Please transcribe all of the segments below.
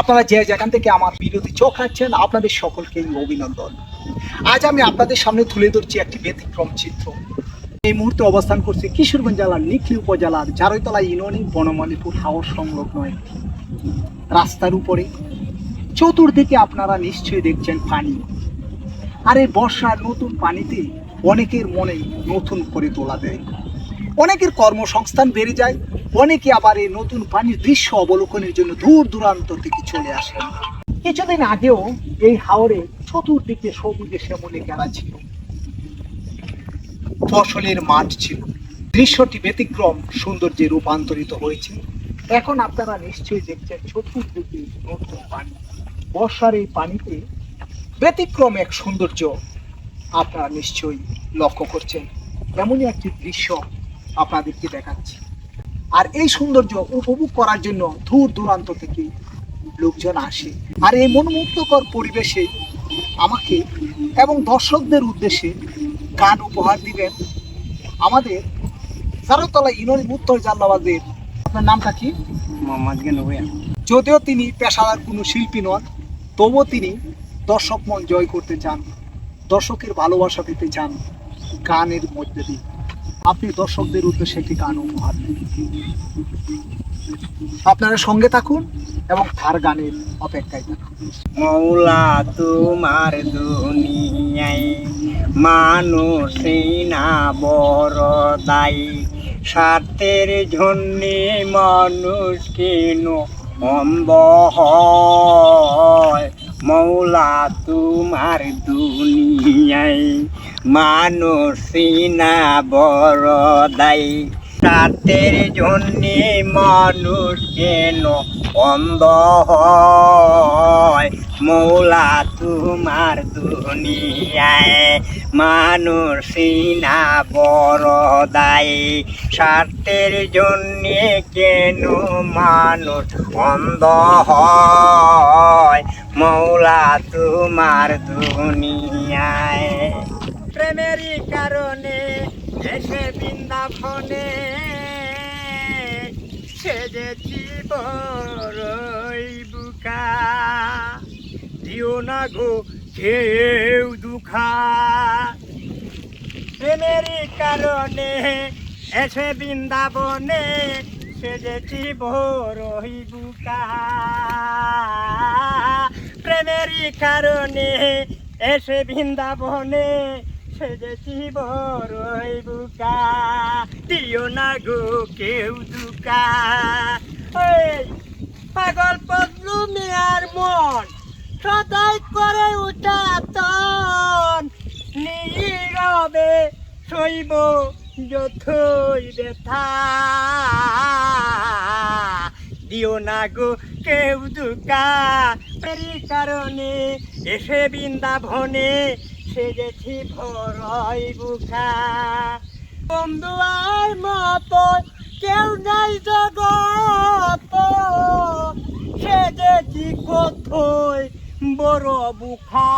আপনারা যে যেখান থেকে আমার বিরতি চোখ রাখছেন, আপনাদের সকলকেই অভিনন্দন। আজ আমি আপনাদের সামনে তুলে ধরছি একটি ব্যতিক্রম চিত্র। এই মুহূর্তে অবস্থান করছি কিশোরগঞ্জ জেলার নিখলি উপজেলার জারৈতলা ইউনিয়ন বনমালীপুর হাওর সংলগ্ন একটি রাস্তার উপরে। চতুর্দিকে আপনারা নিশ্চয়ই দেখছেন পানি। আর এই বর্ষার নতুন পানিতে অনেকের মনে নতুন করে তোলা দেয়। অনেকের কর্মসংস্থান বেড়ে যায় অনেকে আবার এই নতুন পানির দৃশ্য অবলোকনের জন্য দূর দূরান্ত থেকে চলে আসেন কিছুদিন আগেও এই হাওরে চতুর্দিকে সবুজে শ্যামলে ঘেরা ছিল। ফসলের মাঠ ছিল। দৃশ্যটি ব্যতিক্রম, সৌন্দর্যে রূপান্তরিত হয়েছে। এখন আপনারা নিশ্চয়ই দেখছেন চতুর্দিকে নতুন পানি। বর্ষার এই পানিতে ব্যতিক্রম এক সৌন্দর্য আপনারা নিশ্চয়ই লক্ষ্য করছেন। এমনই একটি দৃশ্য আপনাদেরকে দেখাচ্ছি। আর এই সৌন্দর্য উপভোগ করার জন্য দূর দূরান্ত থেকে লোকজন আসে। আর এই মনোমুগ্ধকর পরিবেশে আমাকে এবং দর্শকদের উদ্দেশ্যে গান উপহার দিবেন আমাদের জারতলা ইউনিয়ন উত্তর জাল্লাবাদের। আপনার নামটা কি? মোহাম্মদ যদিও তিনি পেশাদার কোনো শিল্পী নন তবুও তিনি দর্শক মন জয় করতে চান দর্শকের ভালোবাসা পেতে চান গানের মধ্যে দিয়ে। আপনি দর্শকদের উদ্দেশ্যে একটি গান উপহার আপনারা সঙ্গে থাকুন এবং তার গানের অপেক্ষায় থাকুন। মৌলা, তোমার দুনিয়ায় মানুষই না বড় দায়ী। স্বার্থের জন্যে মানুষ কেন অম্ব হয়? মৌলা, তোমার দুনিয়ায় মানুষই না বড় দায়ী স্বার্থের জন্যে মানুষ কেন অন্ধ মৌলা তোমার দুনিয়ায় মানুষই না বড় দায়ী স্বার্থের জন্যে কেন মানুষ অন্ধ হয়? মৌলা তোমার দুনিয়ায় প্রেমেরই কারণে, এসে বৃন্দাবনে সেজেছি বড়ই বুকা। দিও না গো কেউ দুখা। প্রেমেরই কারণে, এসে বৃন্দাবনে সেজেছি বড়ই বুকা। প্রেমেরই কারণে, এসে বৃন্দাবনে সেজেছি বড়ই বুকা দিও না গো, কেউ দুকা। এই পাগল পদ্লু মিয়ার মন সদাই করে উঠাতন নীরবে শৈব যথই ব্যথা দিও না গো কেউ দুকা কারণে এসে বৃন্দাবনে সেজেছি ভরই বুকা। বন্ধু আর মতো কেউ নাই জগত। সেজেছি কোথায় বড় বুখা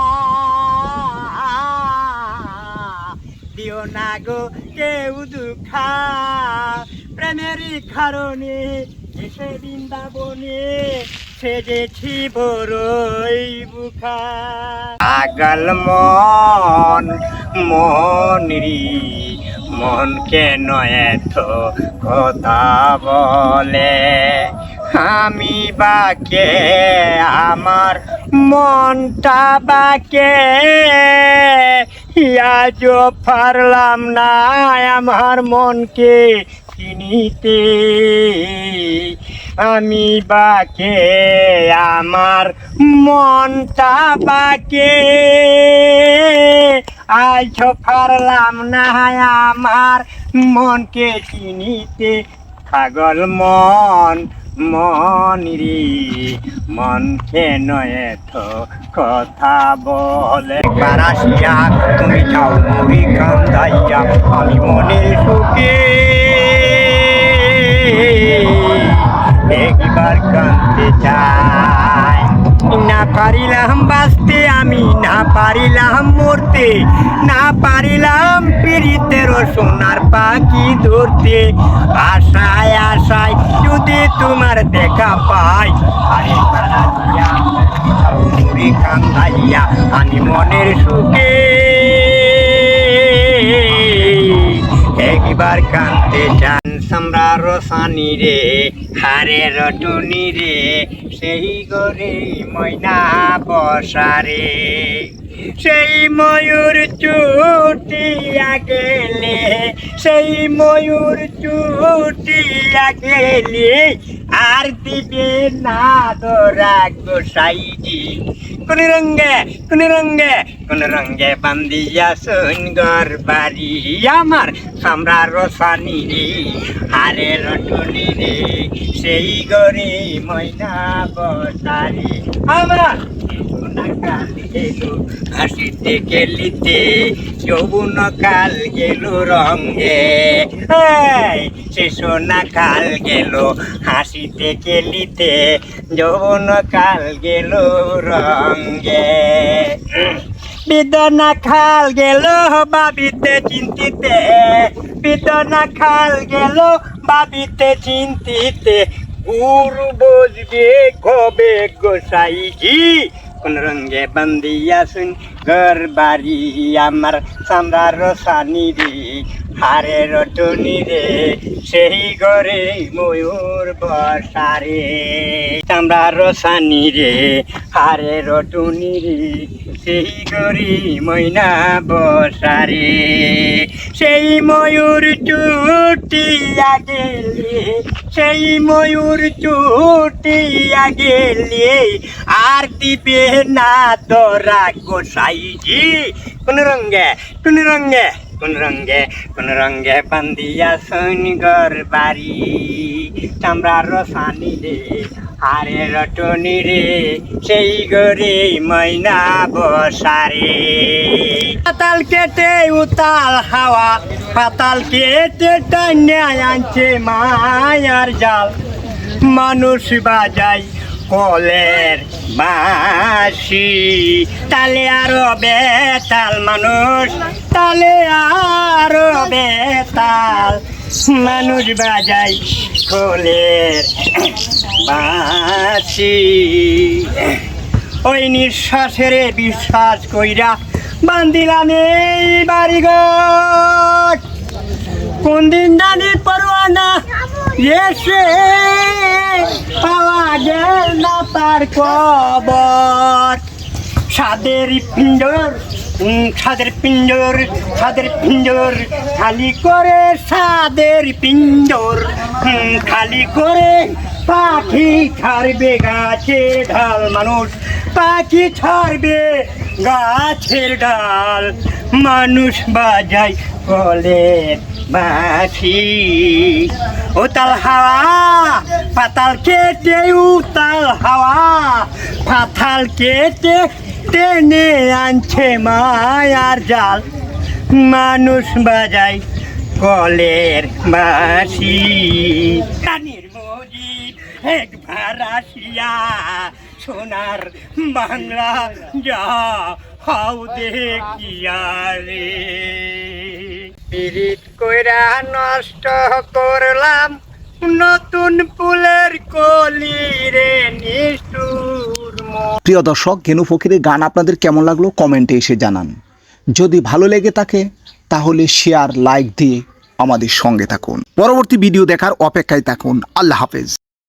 দিও না গো কেউ দুখা। প্রেমেরই কারণে এসে বৃন্দাবনে সেজেছি বড়ই বুখা আগল মন মনরি মন কেন এত কথা বলে? আমি বাকে, আমার মনটা বাকে আজ পারলাম না আমার মনকে চিনিতে। আমি বাকে, আমার মনটা বাকে। আজ পারলাম না আমার মনকে চিনিতে, পাগল মন মন রে। মন কেন এত কথা বলে। বারাসিয়া তুমি যাও মুড়ি কান্দাইয়া, আমি মনের সুখে। একবার কানতে চাই। না পারিলাম বাঁচতে, আমি না পারিলাম মরতে, না পারিলাম পীড়িতের সোনার পাখি ধরতে। আশায় আশায় যদি তোমার দেখা পাই। আমি মনের সুখে। একবার কানতে চান সম্রার সানি রে। হারে রটুনি রে, সেই গরে ময়না বসারে সেই ময়ূর চুটিয়া গেলে সেই ময়ূর চুটিয়া গেলে আর দিবে না দোরা গোসাইজি। কোন রঙ্গে কোন রঙ্গে কোন রঙ্গে বান্দিয়া সুনগর বাড়ি আমার সামরা রসানি রে হারে রটনি রে সেই গরি ময়না বসারি আমরা হাসিতে গেলিতে যৌবন কাল গেল এই, সে সোনা কাল গেল। হাসিতে গেলিতে যৌবন কাল গেল রঙ্গে বিদনা খাল গেল বাবিতে চিন্তিতে। বিদনা খাল গেল বাবিতে চিন্তিতে। গুরু বসবে কবে গোসাইজি কোন রঙ্গে বান্দিয়া শুন ঘর বাড়ি আমার সামরার রসানি রে হারে রটনি রে সেই ঘরে ময়ূর বসারে। চামড়ার রসানি রে হারে রটনি রে সেই ঘরে ময়না বসারে। সেই ময়ূর চুটিয়া গেলে, সেই ময়ূর চুটিয়া গেলে আর দিবে না তোরা গোসাইজি কোন রঙ্গে কোন রঙ্গে কোন রঙ্গে কোন রঙ্গে বান্দিয়া সৈনিকর বাড়ি। চামড়ার রসানি রে হারে রটনি রে, সেই গরে ময়না বসারে। পাতাল কেটে উতাল হাওয়া, পাতাল কেটে টান্যা আনছে মায়ার জাল। মানুষ বাজাই কলের বাসি। তালে আরও বেতাল মানুষ, তালে আরও বেতাল মানুষ বাজাই কলের বাসি। ওই নিঃশ্বাসের বিশ্বাস কইরা বান্দিলাম এই বাড়িঘর। কোন দিন জানি পরোয়ানা এসে পাওয়া গেল না তার কবর। সাদের পিঞ্জর সাদের পিঞ্জর সাদের পিঞ্জর, খালি করে সাদের পিঞ্জর খালি করে পাখি ছাড়বে গাছে ঢাল, মানুষ পাখি ছাড়বে গাছের ডাল। মানুষ বাজায় কলের বাঁশি। উতাল হাওয়া, পাতাল কেটে উতাল হাওয়া, পাতাল কেটে টেনে আনছে মায়ার জাল। মানুষ বাজায় কলের বাঁশি। কানের মজিদ একবার আসিয়া সোনার বাংলা যা হাও দেখিয়া রে পিরিত কইরা নষ্ট করলাম নতুন ফুলের কলি রে নিষ্ঠুর। প্রিয় দর্শক গেনু ফকিরের গান আপনাদের কেমন লাগল কমেন্টে এসে জানান। যদি ভালো লেগে থাকে তাহলে শেয়ার লাইক দিয়ে আমাদের সঙ্গে থাকুন। পরবর্তী ভিডিও দেখার অপেক্ষায় থাকুন। আল্লাহ হাফেজ।